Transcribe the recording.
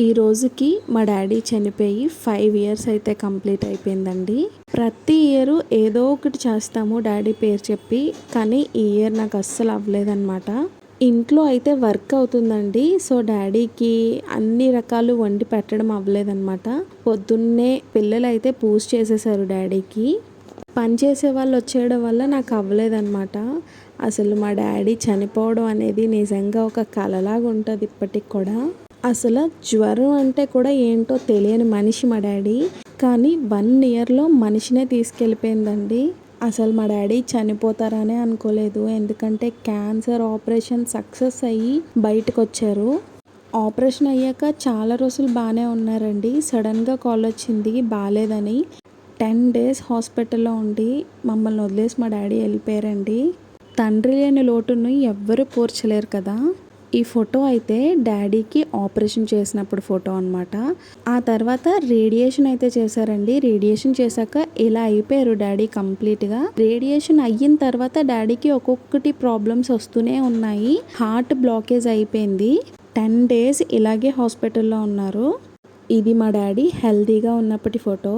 ఈ రోజుకి మా డాడీ చనిపోయి ఫైవ్ ఇయర్స్ అయితే కంప్లీట్ అయిపోయిందండి. ప్రతి ఇయర్ ఏదో ఒకటి చేస్తాము డాడీ పేరు చెప్పి కానీ ఈ ఇయర్ నాకు అస్సలు అవ్వలేదన్నమాట. ఇంట్లో అయితే వర్క్ అవుతుందండి సో డాడీకి అన్ని రకాలు వండి పెట్టడం అవ్వలేదన్నమాట. పొద్దున్నే పిల్లలు అయితే పూజ చేసేసారు డాడీకి. పని చేసే వాళ్ళు వచ్చేయడం వల్ల నాకు అవ్వలేదన్నమాట. అసలు మా డాడీ చనిపోవడం అనేది నిజంగా ఒక కలలాగా ఉంటుంది ఇప్పటికి కూడా. అసలు జ్వరం అంటే కూడా ఏంటో తెలియని మనిషి మా డాడీ. కానీ వన్ ఇయర్లో మనిషినే తీసుకెళ్ళిపోయిందండి. అసలు మా డాడీ చనిపోతారనే అనుకోలేదు. ఎందుకంటే క్యాన్సర్ ఆపరేషన్ సక్సెస్ అయ్యి బయటకు వచ్చారు ఆపరేషన్ అయ్యాక చాలా రోజులు బాగానే ఉన్నారండి. సడన్గా కాల్ వచ్చింది బాగాలేదని టెన్ డేస్ హాస్పిటల్లో ఉండి మమ్మల్ని వదిలేసి మా డాడీ వెళ్ళిపోయారండి. తండ్రి లేని లోటును ఎవ్వరూ పోర్చలేరు కదా. ఈ ఫోటో అయితే డాడీకి ఆపరేషన్ చేసినప్పుడు ఫోటో అనమాట ఆ తర్వాత రేడియేషన్ అయితే చేశారండి. రేడియేషన్ చేశాక ఇలా అయిపోయారు డాడీ కంప్లీట్గా రేడియేషన్ అయిన తర్వాత డాడీకి ఒక్కొక్కటి ప్రాబ్లమ్స్ వస్తూనే ఉన్నాయి. హార్ట్ బ్లాకేజ్ అయిపోయింది. టెన్ డేస్ ఇలాగే హాస్పిటల్లో ఉన్నారు. ఇది మా డాడీ హెల్తీగా ఉన్నప్పటి ఫోటో.